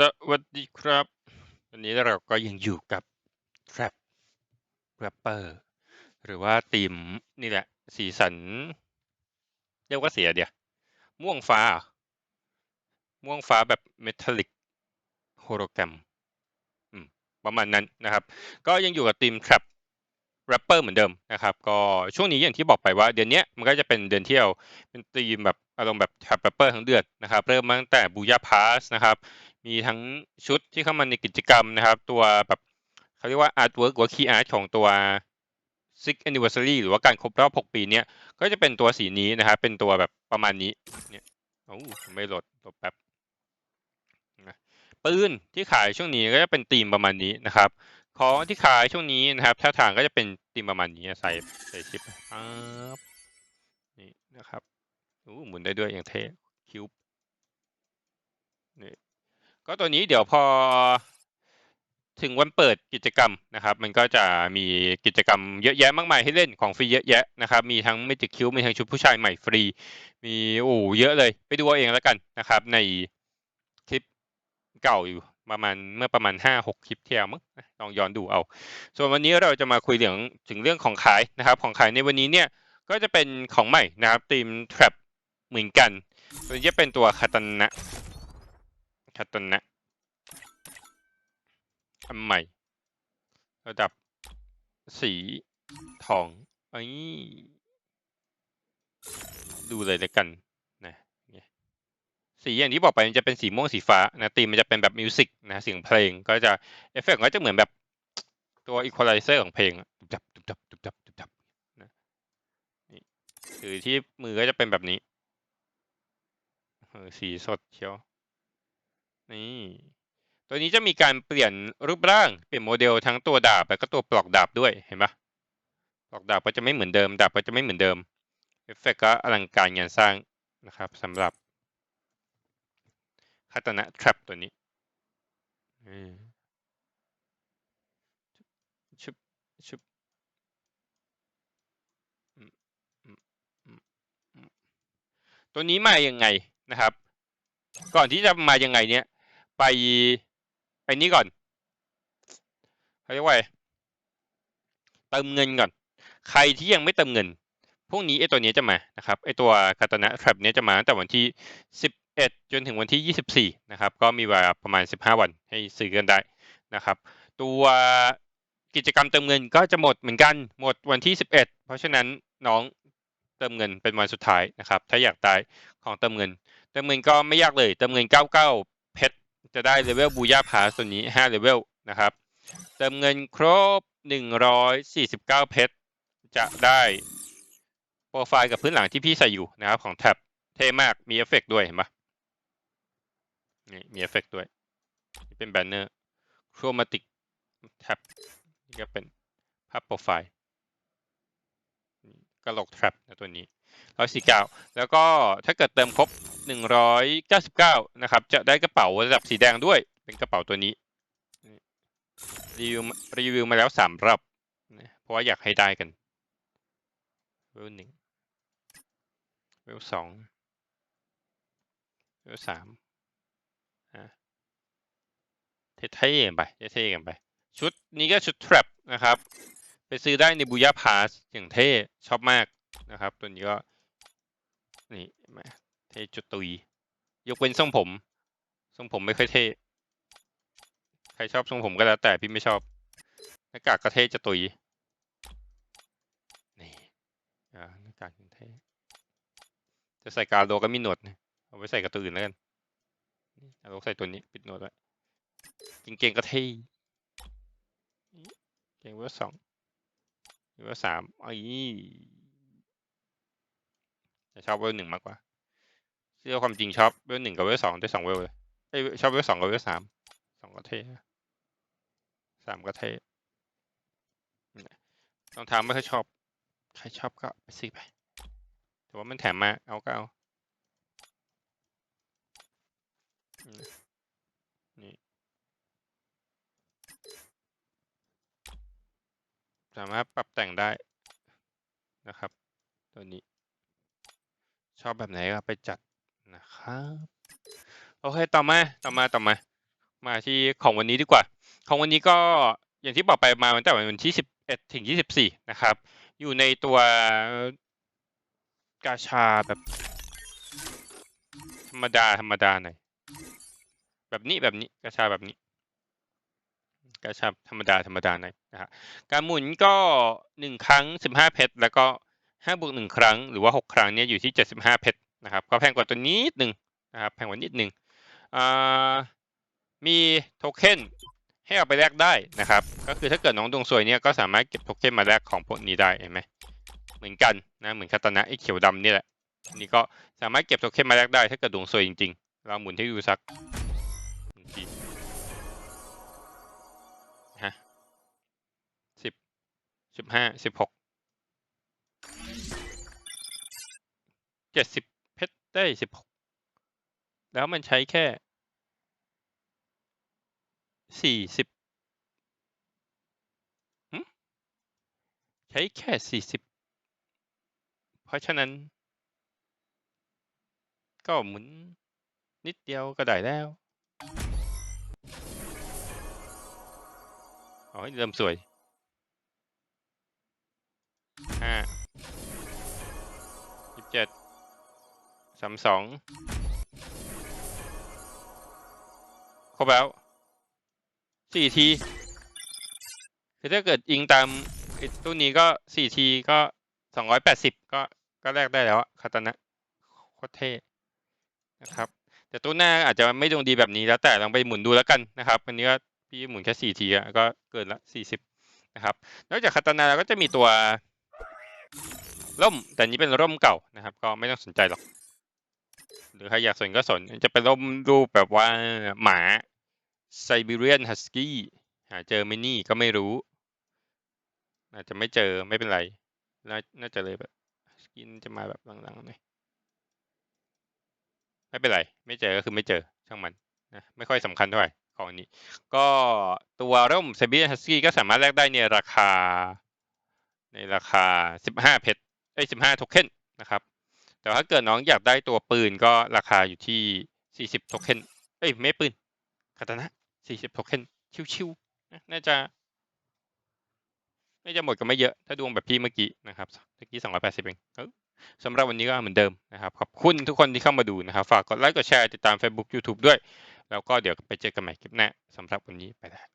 สวัสดีครับ วันนี้เราก็ยังอยู่กับ Trap Rapper หรือว่าทีมนี่แหละ สีสัน เรียกว่าเสียเดียว ม่วงฟ้า ม่วงฟ้าแบบเมทัลลิกโฮโลแกรมประมาณนั้นนะครับ ก็ยังอยู่กับทีม Trap Rapper เหมือนเดิมนะครับ ก็ช่วงนี้อย่างที่บอกไปว่า เดือนนี้มันก็จะเป็นเดือนเที่ยว เป็นธีมแบบอารมณ์แบบ Trap Rapper ทั้งเดือนนะครับ เริ่มตั้งแต่บูยาพาสนะครับ มีทั้งชุดที่เข้ามาในกิจกรรมนะครับ ตัวแบบเขาเรียกว่าอาร์ตเวิร์กหรือคีย์อาร์ตของตัว Six Anniversary หรือว่าการครบรอบ 6 ปีเนี้ย ก็จะเป็นตัวสีนี้นะครับ เป็นตัวแบบประมาณนี้ เนี่ยโอ้ไม่หลดหลดแป๊บนะปืนที่ขายช่วงนี้ก็จะเป็นธีมประมาณนี้นะครับ ของที่ขายช่วงนี้นะครับท่าทางก็จะเป็นธีมประมาณนี้ใส่ใส่ชิปปั๊บนี่นะครับโอ้หมุนได้ด้วยอย่างเท่คิวนี่ ก็ตัวนี้เดี๋ยวพอถึงวันเปิดกิจกรรมนะครับ มันก็จะมีกิจกรรมเยอะแยะมากมายให้เล่นของฟรีเยอะแยะนะครับ มีทั้งเมจิกคิวมีทั้งชุดผู้ชายใหม่ฟรี มีโอ้เยอะเลย ไปดูเอาเองแล้วกันนะครับ ในคลิปเก่าอยู่ประมาณเมื่อประมาณห้าหกคลิปที่แล้วมั้งลองย้อนดูเอา ส่วนวันนี้เราจะมาคุยเรื่องถึงเรื่องของขายนะครับ ของขายในวันนี้เนี่ยก็จะเป็นของใหม่นะครับทีม trap เหมือนกันตัวนี้จะเป็นตัวคาตานะ คาตานะอันใหม่ ระดับสีทองไอ้ดูเลยแล้วกันนะสีอย่างที่บอกไปมันจะเป็นสีม่วงสีฟ้านะตีมมันจะเป็นแบบมิวสิกนะเสียงเพลงก็จะเอฟเฟกต์ก็จะเหมือนแบบตัวอีควอไลเซอร์ของเพลงตุบดับตุบดับตุบดับตุบดับนะนี่คือที่มือก็จะเป็นแบบนี้สีสดเชียว นี่ ตัวนี้จะมีการเปลี่ยนรูปร่าง เปลี่ยนโมเดลทั้งตัวดาบแล้วก็ตัวปลอกดาบด้วย เห็นปะปลอกดาบก็จะไม่เหมือนเดิม ดาบก็จะไม่เหมือนเดิม เอฟเฟกก็อลังการงานสร้างนะครับสำหรับคาตนะทรัพตัวนี้ชุบชุบตัวนี้มายังไงนะครับ ก่อนที่จะมายังไงเนี้ย ไปไปนี้ก่อนเขาเรียกว่าเติมเงินก่อน ใครที่ยังไม่เติมเงินพวกนี้ไอตัวนี้จะมานะครับไอตัวคาตานะทรัพนี้จะมาตั้งแต่วันที่สิบเอ็ดจนถึงวันที่ยี่สิบสี่นะครับ ก็มีเวลาประมาณสิบห้าวันให้ซื้อกันได้นะครับ ตัวกิจกรรมเติมเงินก็จะหมดเหมือนกันหมดวันที่สิบเอ็ดเพราะฉะนั้นน้องเติมเงินเป็นวันสุดท้ายนะครับ ถ้าอยากได้ของเติมเงิน เติมเงินก็ไม่ยากเลย เติมเงินเก้าเก้าเพชร จะได้เลเวลบูย่าพาสตัวนี้ห้าเลเวลนะครับ เติมเงินครบหนึ่งร้อยสี่สิบเก้าเพชร จะได้โปรไฟล์กับพื้นหลังที่พี่ใส่อยู่นะครับ ของแท็บเท่มากมีเอฟเฟกด้วยเห็นปะนี่มีเอฟเฟกด้วยนี่เป็นแบนเนอร์โครมาติกแท็บนี่ก็เป็นภาพโปรไฟล์กระโหลกแท็บนะตัวนี้ร้อยสี่เก้าแล้วก็ถ้าเกิดเติมครบ หนึ่งร้อยเก้าสิบเก้านะครับ จะได้กระเป๋าระดับสีแดงด้วย เป็นกระเป๋าตัวนี้ รีวิวรีวิวมาแล้วสามรอบเพราะว่าอยากให้ได้กันเวลหนึ่งเวลสองเวลสามเท่ๆกันไปเท่ๆกันไป ชุดนี้ก็ชุด trap นะครับ ไปซื้อได้ในบูย่าพาสอย่างเท่ ชอบมากนะครับ ตัวนี้ก็ นี่มา เท่จุดตุย ยกเว้นทรงผม ทรงผมไม่ค่อยเท่ใครชอบทรงผมก็แล้วแต่พี่ไม่ชอบหน้ากากก็เท่จะตุยนี่อ่าหน้ากากเท่จะใส่กาโดก็มีหนวดเอาไว้ใส่กับตัวอื่นแล้วกันเราใส่ตัวนี้ปิดหนวดไว้เก่งก็เท่เก่งเวอร์สองเวอร์สามอ้จะชอบเวลหนึ่งมากกว่า เชื่อความจริงชอบเวลหนึ่งกับเวลสองได้สองเวลเลยไอชอบเวลสองกับเวลสามสองก็เท่สามก็เท่รองเท้าไม่ค่อยชอบ ใครชอบก็ไปซื้อไป แต่ว่ามันแถมมาเอาก็เอานี่สามารถปรับแต่งได้นะครับ ตัวนี้ ชอบแบบไหนก็ไปจัด นะครับ โอเค ต่อมา ต่อมา ต่อมา มาที่ของวันนี้ดีกว่า ของวันนี้ก็อย่างที่บอกไปมาตั้งแต่วันที่สิบเอ็ดถึงยี่สิบสี่นะครับ อยู่ในตัวกาชาแบบ ธรรมดา ธรรมดาหน่อย แบบนี้ แบบนี้ กาชาแบบนี้กาชาธรรมดาธรรมดาหน่อยนะฮะการหมุนก็หนึ่งครั้งสิบห้าเพชรแล้วก็ห้าบวกหนึ่งครั้งหรือว่าหกครั้งเนี่ยอยู่ที่เจ็ดสิบห้าเพชร นะครับก็แพงกว่าตัวนี้นิดหนึ่งนะครับแพงกว่านิดหนึ่งมีโทเค็นให้เอาไปแลกได้นะครับ ก็คือถ้าเกิดน้องดวงสวยเนี่ยก็สามารถเก็บโทเค็นมาแลกของพวกนี้ได้เห็นไหมเหมือนกันนะเหมือนคาตานะไอ้เขียวดำนี่แหละนนี้ก็สามารถเก็บโทเค็นมาแลกได้ถ้าเกิดดวงสวยจริงๆ เราหมุนให้ดูสักหนึ่งทีฮะสิบสิบห้าสิบหกเจ็ดสิบ ได้สิบหกแล้วมันใช้แค่สี่สิบใช้แค่สี่สิบเพราะฉะนั้น ก็หมุนนิดเดียวก็ได้แล้วอ๋อเริ่มสวย สามสองครบแล้วสี่ทีคือถ้าเกิดอิงตามไอ้ตู้นี้ก็สี่ทีก็สองร้อยแปดสิบก็ก็แลกได้แล้วอะคาตานะโคตรเท่นะครับ แต่ตู้หน้าอาจจะไม่ดวงดีแบบนี้แล้วแต่ลองไปหมุนดูแล้วกันนะครับอันนี้ก็พี่หมุนแค่สี่ทีอะก็เกินละสี่สิบนะครับนอกจากคาตานาแล้วก็จะมีตัวร่มแต่นนี้เป็นร่มเก่านะครับ ก็ไม่ต้องสนใจหรอก หรือใครอยากสนก็สน จะเป็นร่มรูปแบบว่าหมาไซบีเรียนฮัสกี้หาเจอไหมนี่ก็ไม่รู้ อาจจะไม่เจอไม่เป็นไรน่าน่าจะเลยแบบสกินจะมาแบบหลังๆหน่อยไม่เป็นไร ไม่เจอก็คือไม่เจอช่างมันนะไม่ค่อยสำคัญเท่าไหร่ของนี้ ก็ตัวร่มไซบีเรียนฮัสกี้ก็สามารถแลกได้ในราคา ในราคาสิบห้าเพชรไอ้สิบห้าโทเค็นนะครับ แต่ถ้าเกิดน้องอยากได้ตัวปืนก็ราคาอยู่ที่สี่สิบโทเค็น เอ้ย ไม่ปืนคาตานะสี่สิบโทเค็น ชิวๆ น่าจะ น่าจะหมดก็ไม่เยอะ ถ้าดวงแบบพี่เมื่อกี้นะครับ เมื่อกี้สองร้อยแปดสิบเองสำหรับวันนี้ก็เหมือนเดิมนะครับ ขอบคุณทุกคนที่เข้ามาดูนะครับ ฝากกดไลค์ กดแชร์ ติดตาม Facebook YouTube ด้วย แล้วก็เดี๋ยวไปเจอกันใหม่คลิปหน้าสำหรับวันนี้ไปแล้ว